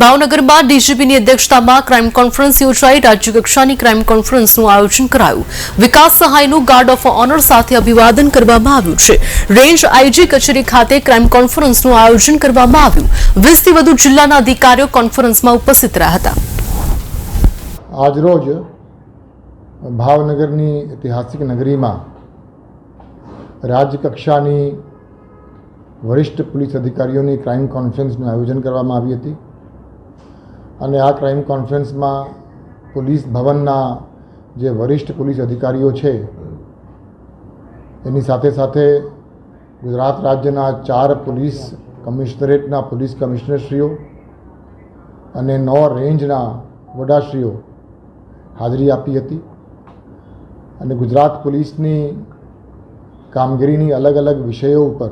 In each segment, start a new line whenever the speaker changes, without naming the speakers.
ભાવનગરમાં ડીજીપીની અધ્યક્ષતામાં crime conference યોજાઈ. રાજ્યકક્ષાની ક્રાઇમ કોન્ફરન્સનું આયોજન કરાયું. વિકાસ સહાયનું ગાર્ડ ઓફ ઓનર સાથે અભિવાદન કરવામાં આવ્યું છે. રેન્જ આઈજી કચેરી ખાતે ક્રાઇમ કોન્ફરન્સનું આયોજન કરવામાં આવ્યું. વીસથી વધુ જિલ્લાના અધિકારીઓ કોન્ફરન્સમાં ઉપસ્થિત રહ્યા હતા.
આજરોજ ભાવનગરની ઐતિહાસિક નગરીમાં રાજ્યકક્ષાની વરિષ્ઠ પોલીસ અધિકારીઓની ક્રાઇમ કોન્ફરન્સનું આયોજન કરવામાં આવી હતી. અને આ ક્રાઇમ કોન્ફરન્સમાં પોલીસ ભવનના જે વરિષ્ઠ પોલીસ અધિકારીઓ છે, એની સાથે સાથે ગુજરાત રાજ્યના ચાર પોલીસ કમિશનરેટના પોલીસ કમિશનરશ્રીઓ અને નવ રેન્જના વડાશ્રીઓ હાજરી આપી હતી. અને ગુજરાત પોલીસની કામગીરીની અલગ અલગ વિષયો ઉપર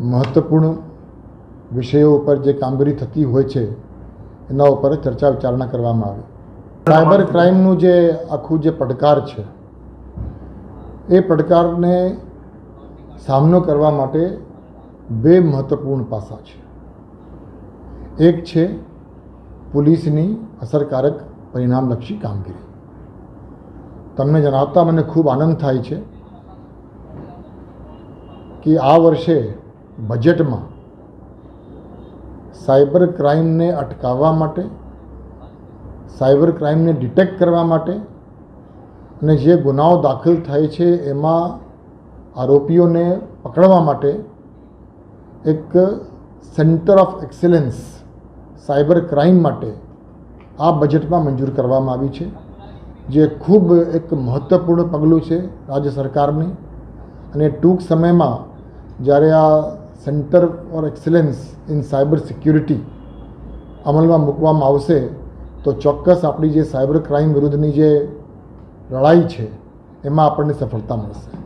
મહત્ત્વપૂર્ણ વિષયો ઉપર જે કામગીરી થતી હોય છે એના ઉપર ચર્ચા વિચારણા કરવામાં આવી. સાયબર ક્રાઇમનું જે આખું જે પડકાર છે, એ પડકારને સામનો કરવા માટે બે મહત્ત્વપૂર્ણ પાસા છે. એક છે પોલીસની અસરકારક પરિણામલક્ષી કામગીરી. તમને જણાવતા મને ખૂબ આનંદ થાય છે કે આ વર્ષે બજેટમાં સાયબર ક્રાઇમને અટકાવવા માટે, સાયબર ક્રાઇમને ડિટેક્ટ કરવા માટે અને જે ગુનાઓ દાખલ થાય છે એમાં આરોપીઓને પકડવા માટે એક centre of excellence cyber crime માટે આ બજેટમાં મંજૂર કરવામાં આવી છે, જે ખૂબ એક મહત્ત્વપૂર્ણ પગલું છે રાજ્ય સરકારની. અને ટૂંક સમયમાં જ્યારે આ centre for excellence in cyber security અમલમાં મૂકવામાં આવશે, તો ચોક્કસ આપણી જે સાયબર ક્રાઇમ વિરુદ્ધની જે લડાઈ છે, એમાં આપણને સફળતા મળશે.